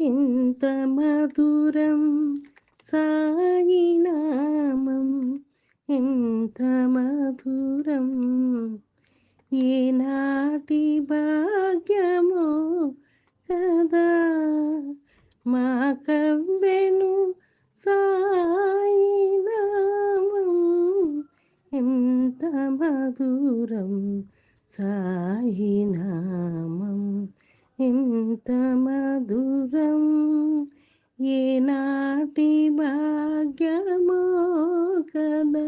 ఎంత మధురం సాయి నామం ఎంత మధురం ఏనాటి భాగ్యమో కదా? మా కవ్వెను సాయి నామం ఎంత మధురం సాయి నామం. ఎంత మధురం ఏనాటి భాగ్యమో కదా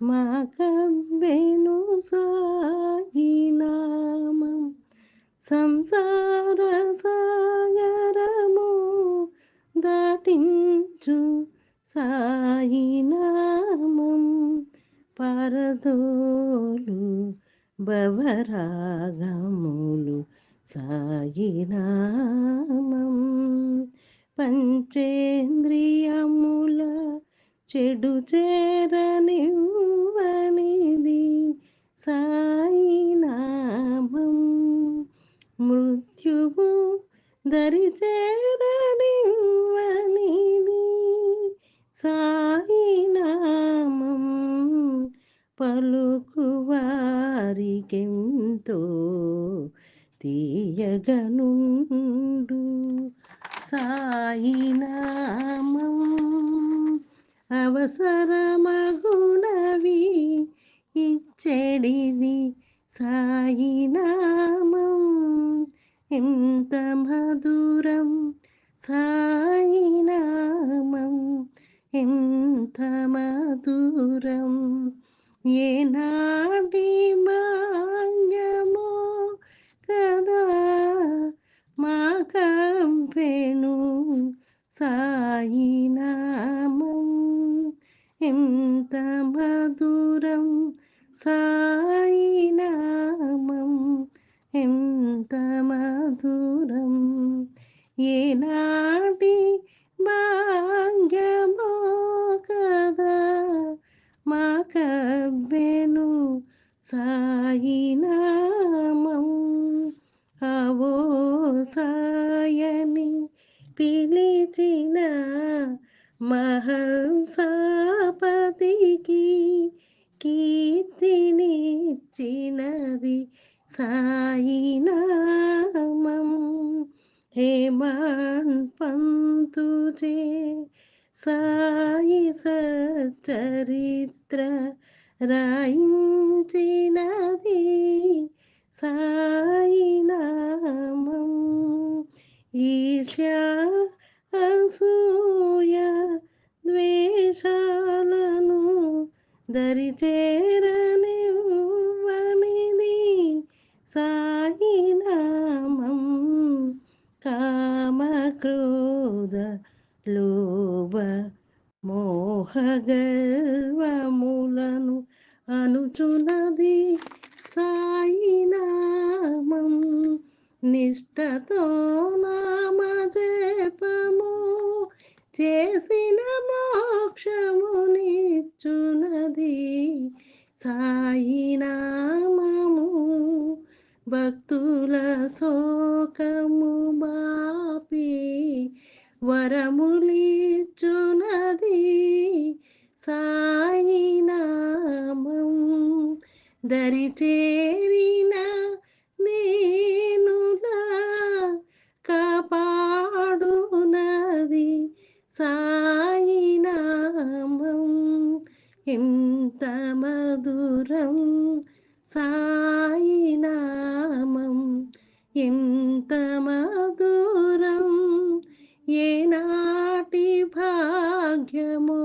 మా కవ్వెను సాగినామం సంసార సాగరము దాటించు సాయినామం పరదోలు భవరాగములు సాయినామం పంచేంద్రియముల చెడు చేరనివ్వనిది. సాయినామం మృత్యువు దరిచే తీయగనుండు సాయినామం అవసరమగునవి అవసరమగుణవి ఇచ్చడిది ఎంత మధురం. సాయినామం ఎంత మధురం. ఏనాడి మా కంపెను సాయి నామం. ఎంత మధురం సాయి నామం. ఎంత మధురం ఏనాటి భాగ్యమో కదా. మా కవ్వెను సాయి నామం. అవో సా పిలిచిన మహల్సాపతికి కీర్తినిచ్చినది సాయినామం హేమాన్ పంతుచే సాయి సచరిత్ర రాయించినది సాయి దరి చేరనివ్వనిది సాయి నామం. కామ క్రోధ లోభ మోహగర్వములను అనుచునది సాయి నామం. నిష్టతో నామ జపము చేసిన మోక్షమునిచ్చునది సాయి నామము భక్తుల శోకము బాపి. వరములిచ్చునది సాయి నామం దరి ఎంత మధురం సాయి నామం ఎంత మధురం ఏనాటి భాగ్యమో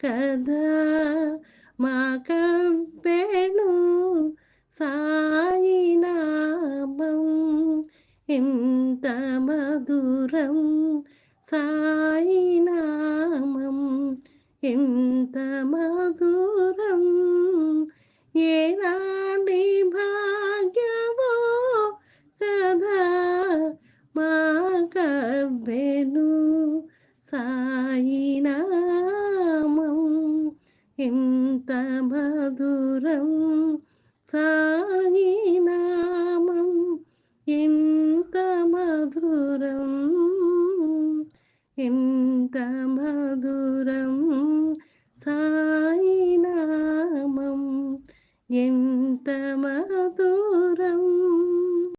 కదా? మా కవ్వెను సాయి నామం ఎంత మధురం సా ఎంత మధురం ఏనాటి భాగ్యమో కదా మా కవ్వెను సాయినామం. ఎంత మధురం సాయినామం ఎంత మధురం ఎంత మధురం.